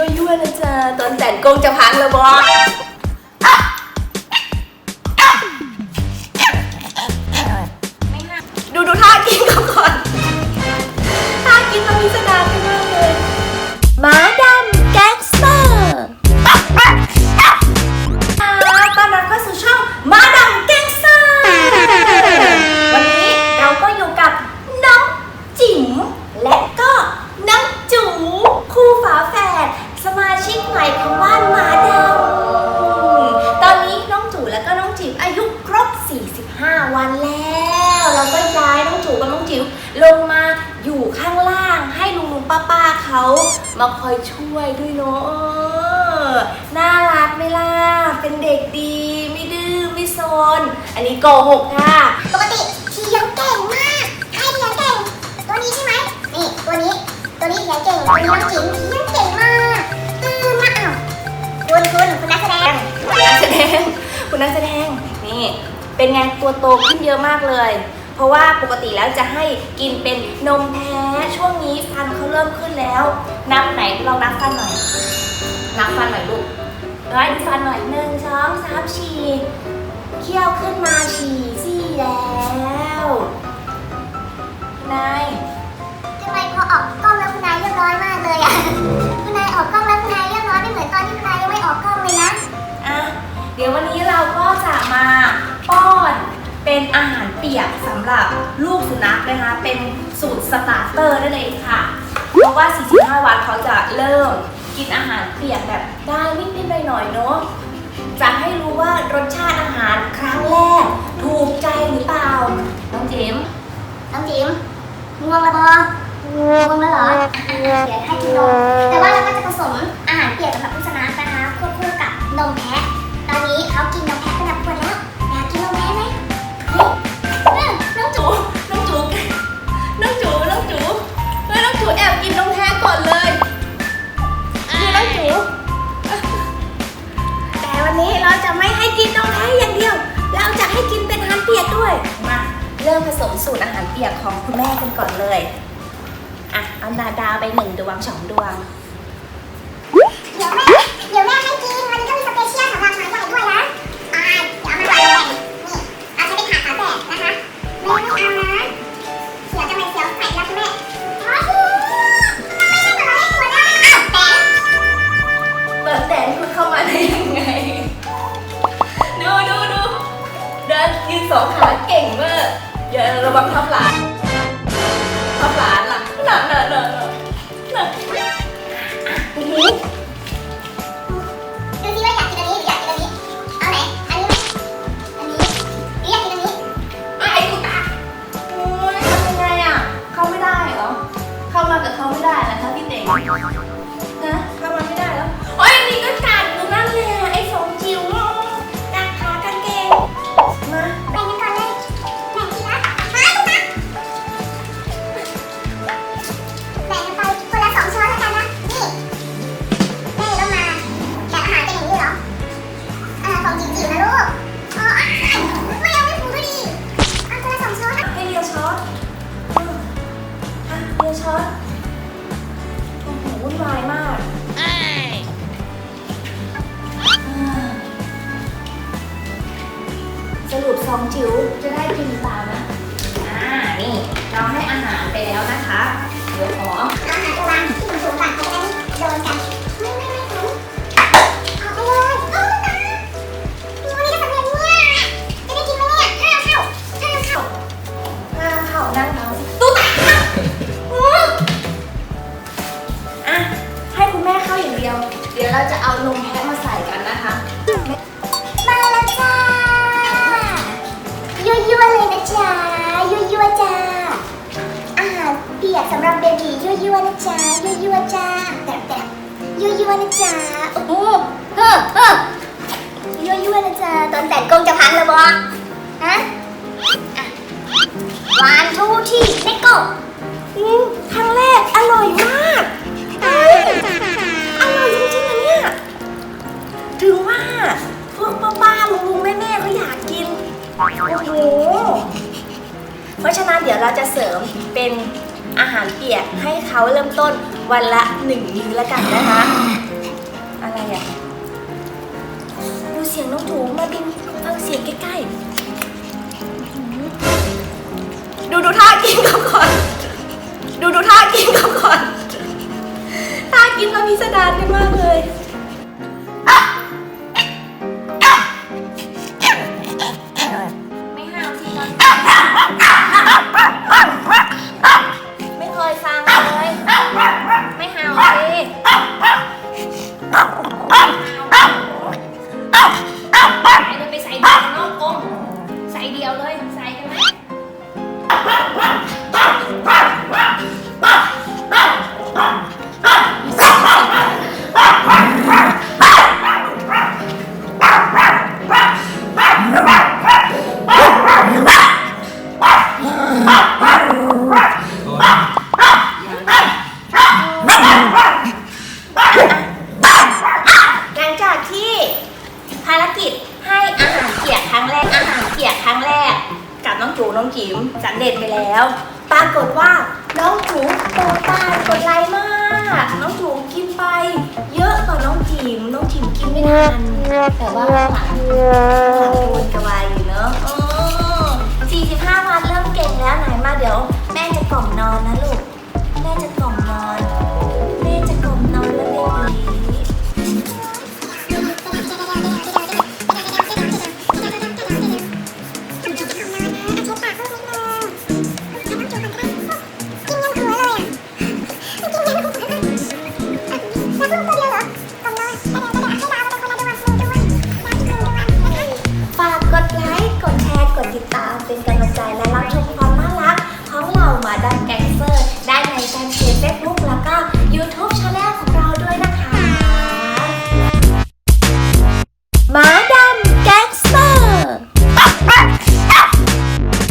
ยั่วยั่วๆนะจ๊ะตอนแต่งกงจะพังแล้วบอดูดูท่ากินเขาก่อนท่ากินมันมีสนาม ลงมาอยู่ข้างล่างให้ลุงลุงป้าป้าเขามาคอยช่วยด้วยเนาะน่ารักไหมล่ะ เป็นเด็กดี ไม่ดื้อไม่โซน อันนี้โกหกค่ะ ปกติเถียงเก่งมากใครเถียงเก่ง ตัวนี้ใช่ไหมนี่ตัวนี้ ตัวนี้เถียงเก่ง ตัวนี้น้องจิ๋มเถียงเก่งมากตื่นมาอ้าวคุณคุณคุณนักแสดงคุณนักแสดงคุณนักแสดงนี่เป็นไงตัวโตขึ้นเยอะมากเลย เพราะว่าปกติแล้วจะให้กินเป็นนมแท้ช่วงนี้ฟันเขาเริ่มขึ้นแล้ว นับไหนลองนับฟันหน่อย นับฟันหน่อยลูกร้อยดูฟันหน่อยหนึ่งสองสามฉี่เคี้ยวขึ้นมาฉี่ซี่แล้วนายทำไมพอออกกล้องแล้วคุณนายเรียบร้อยมากเลยอะคุณนายออกกล้องแล้วคุณนายเรียบร้อยไม่เหมือนตอนที่คุณนายยังไม่ออกกล้องเลยนะอะเดี๋ยววันนี้เราก็จะมาป้อน เป็นอาหารเปียกสำหรับลูกสุนัขนะคะ เป็นสูตรสตาร์เตอร์นั่นเองค่ะ เพราะว่า 45 วันเขาจะเริ่มกินอาหารเปียกแบบได้นิดๆหน่อยๆเนาะจะให้รู้ว่ารสชาติอาหารครั้งแรก ถูกใจหรือเปล่า น้องเจมส์น้องจิมง่วงแล้วบอง่วงแล้วเหรอ เดี๋ยวให้กินนมแต่ว่าเราก็จะผสม สมสูตรอาหารเปียกของคุณแม่กันก่อนเลย อะ เอาดาดาไปหนึ่งดวงสองดวง เดี๋ยวแม่ เดี๋ยวแม่ให้กิน วันนี้ก็มีสเปเชียลสำหรับหมาใหญ่ด้วยนะอ่าเดี๋ยวเอามาใส่แบ่งนี่ เอาใช้เป็นถาดฝาแฝดนะคะ ไม่ไม่เอานะ บังทับหลานทับหลานล่ะหนักหนักหนัก เรียวช้อนโอ้โหวุ่นวายมากสรุปซองจิ๋วจะได้กินหรือเปล่านะ อ่า นี่ เราให้อาหารไปแล้วนะคะ เดี๋ยวขอ ย่างเดียว เดี๋ยวเราจะเอานมแพะมาใส่กันนะคะ มาแล้วจ้ายั่วยั่วๆเลยนะจ๊ะยั่วยั่วๆจ้าอาหารเปียกสำหรับเบบียั่วยั่วๆนะจ๊ะยั่วยั่วๆจ้าแต่แต่ยั่วยั่วๆนะจ๊ะโอ้โหเฮ้อเฮ้อยั่วยั่วๆนะจ๊ะตอนแต่งกงจะพังแล้วบอฮะอะวันทู เพราะฉะนั้นเดี๋ยวเราจะเสริมเป็นอาหารเปียกให้เขาเริ่มต้นวันละหนึ่งมื้อละกันนะคะ อะไรอะดูเสียงน้องถูมาบินฟังเสียงใกล้ๆ ดูดูท่ากินก่อน ดูดูท่ากินก่อนท่ากินเขามีสดานกันมากเลยไม่ห้ามสิตอน Ah! Ah! ภารกิจให้อาหารเกียรครั้งแรก อาหารเกียรครั้งแรก กับน้องจูน้องจิ๋มสำเร็จไปแล้ว ปรากฏว่าน้องจูโตตายกดไลค์มาก น้องจูกินไป เยอะกว่าน้องจิ๋มน้องจิ๋มกินไม่ทันแต่ว่าหลังหลังวนกระวายอยู่เนอะ45 วันเริ่มเก่งแล้วไหนมาเดี๋ยว แม่จะกล่อมนอนนะลูกแม่จะ okay